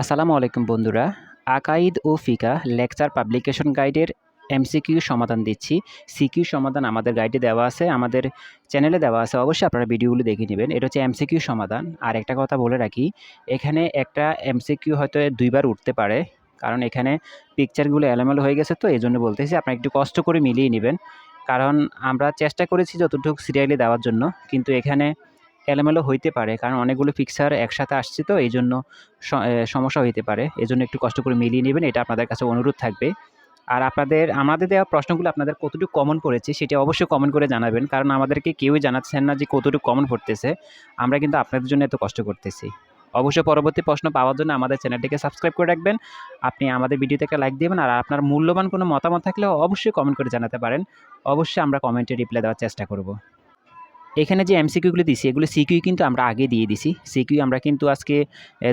আসসালামু আলাইকুম বন্ধুরা। আকাইদ ও ফিকা লেকচার পাবলিকেশন গাইডের এমসিকিউ সমাধান দিচ্ছি। সিকিউ সমাধান আমাদের গাইডে দেওয়া আছে, আমাদের চ্যানেলে দেওয়া আছে। অবশ্যই আপনারা ভিডিওগুলো দেখে নেবেন। এটা হচ্ছে এমসিকিউ সমাধান। আর একটা কথা বলে রাখি, এখানে একটা এমসিকিউ হয়তো দুইবার উঠতে পারে, কারণ এখানে পিকচারগুলো এলোমেলো হয়ে গেছে তো এই জন্য বলতেছি আপনারা একটু কষ্ট করে মিলিয়ে নেবেন। কারণ আমরা চেষ্টা করেছি যতটুকু সিরিয়ালি দেওয়ার জন্য, কিন্তু এখানে এলোমেলো হইতে পারে, কারণ অনেকগুলো পিকচার একসাথে আসছে তো, এই জন্য সমস্যা হইতে পারে। এই জন্য একটু কষ্ট করে মিলিয়ে নেবেন, এটা আপনাদের কাছে অনুরোধ থাকবে। আর আপনাদের, আমাদের দেওয়া প্রশ্নগুলো আপনাদের কতটুকু কমন পড়েছে, সেটা অবশ্যই কমেন্ট করে জানাবেন, কারণ আমাদেরকে কেউই জানাচ্ছেন না যে কতটুকু কমন পড়তেছে। আমরা কিন্তু আপনাদের জন্য এত কষ্ট করতেছি। অবশ্যই পরবর্তী প্রশ্ন পাওয়ার জন্য আমাদের চ্যানেলটিকে সাবস্ক্রাইব করে রাখবেন। আপনি আমাদের ভিডিওতে একটা লাইক দেবেন, আর আপনার মূল্যবান কোনো মতামত থাকলে অবশ্যই কমেন্ট করে জানাতে পারেন। অবশ্যই আমরা কমেন্টে রিপ্লাই দেওয়ার চেষ্টা করব। এখানে যে এমসিকিউগুলো দিছি এগুলো সিকিউ কিন্তু আমরা আগে দিয়ে দিছি। সিকিউ আমরা কিন্তু আজকে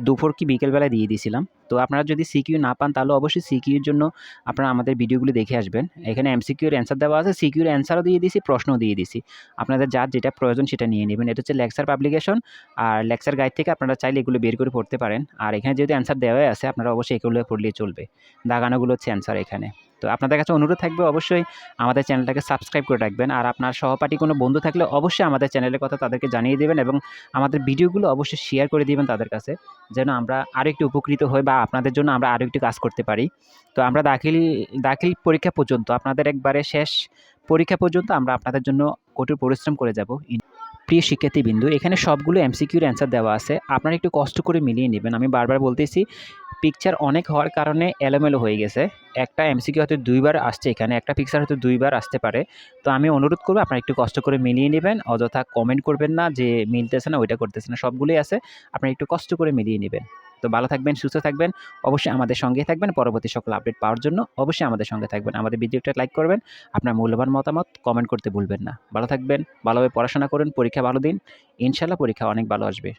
দুপুর কি বিকেলবেলা দিয়ে দিয়েছিলাম তো আপনারা যদি সিকিউ না পান, তাহলে অবশ্যই সিকিউর জন্য আপনারা আমাদের ভিডিওগুলো দেখে আসবেন। এখানে এমসিকিউর অ্যান্সার দেওয়া আছে সিকিউর অ্যান্সারও দিয়ে দিছি, প্রশ্নও দিয়ে দিছি। আপনাদের যার যেটা প্রয়োজন সেটা নিয়ে নেবেন। এটা হচ্ছে লেকচার পাবলিকেশন আর লেকচার গাইড থেকে আপনারা চাইলে এগুলো বের করে পড়তে পারেন। আর এখানে যেহেতু অ্যান্সার দেওয়াই আছে, আপনারা অবশ্যই এগুলো পড়লেই চলবে। দাগানোগুলো হচ্ছে অ্যান্সার এখানে। তো আপনাদের কাছে অনুরোধ থাকবে অবশ্যই আমাদের চ্যানেলটাকে সাবস্ক্রাইব করে রাখবেন। আর আপনার সহপাঠী কোনো বন্ধু থাকলে অবশ্যই আমাদের চ্যানেলের কথা তাদেরকে জানিয়ে দেবেন এবং আমাদের ভিডিওগুলো অবশ্যই শেয়ার করে দিবেন তাদের কাছে, যেন আমরা আরও একটু উপকৃত হই বা আপনাদের জন্য আমরা আরও একটু কাজ করতে পারি। তো আমরা দাখিল দাখিল পরীক্ষা পর্যন্ত, আপনাদের একবারে শেষ পরীক্ষা পর্যন্ত আমরা আপনাদের জন্য কঠোর পরিশ্রম করে যাব। প্রিয় শিক্ষার্থীবৃন্দু, এখানে সবগুলো এমসিকিউর অ্যান্সার দেওয়া আছে। আপনারা একটু কষ্ট করে মিলিয়ে নেবেন। আমি বারবার বলতেছি পিকচার অনেক হওয়ার কারণে এলোমেলো হয়ে গেছে। একটা এমসিকিউ হয়তো দুইবার আসছে এখানে, একটা পিকচার হয়তো দুইবার আসতে পারে। তো আমি অনুরোধ করব, আপনারা একটু কষ্ট করে মিলিয়ে নেবেন। অযথা কমেন্ট করবেন না যে মিলতেছে না, ওইটা করতেছে না, সবগুলোই আছে। আপনারা একটু কষ্ট করে মিলিয়ে নেবেন। তো ভালো থাকবেন, সুস্থ থাকবেন। অবশ্যই আমাদের সঙ্গে থাকবেন। পরবর্তী সকল আপডেট পাওয়ার জন্য অবশ্যই আমাদের সঙ্গে থাকবেন। আমাদের ভিডিওটা লাইক করবেন, আপনার মূল্যবান মতামত কমেন্ট করতে ভুলবেন না। ভালো থাকবেন, ভালোভাবে পড়াশোনা করুন, পরীক্ষা ভালো দিন। ইনশাল্লাহ পরীক্ষা অনেক ভালো আসবে।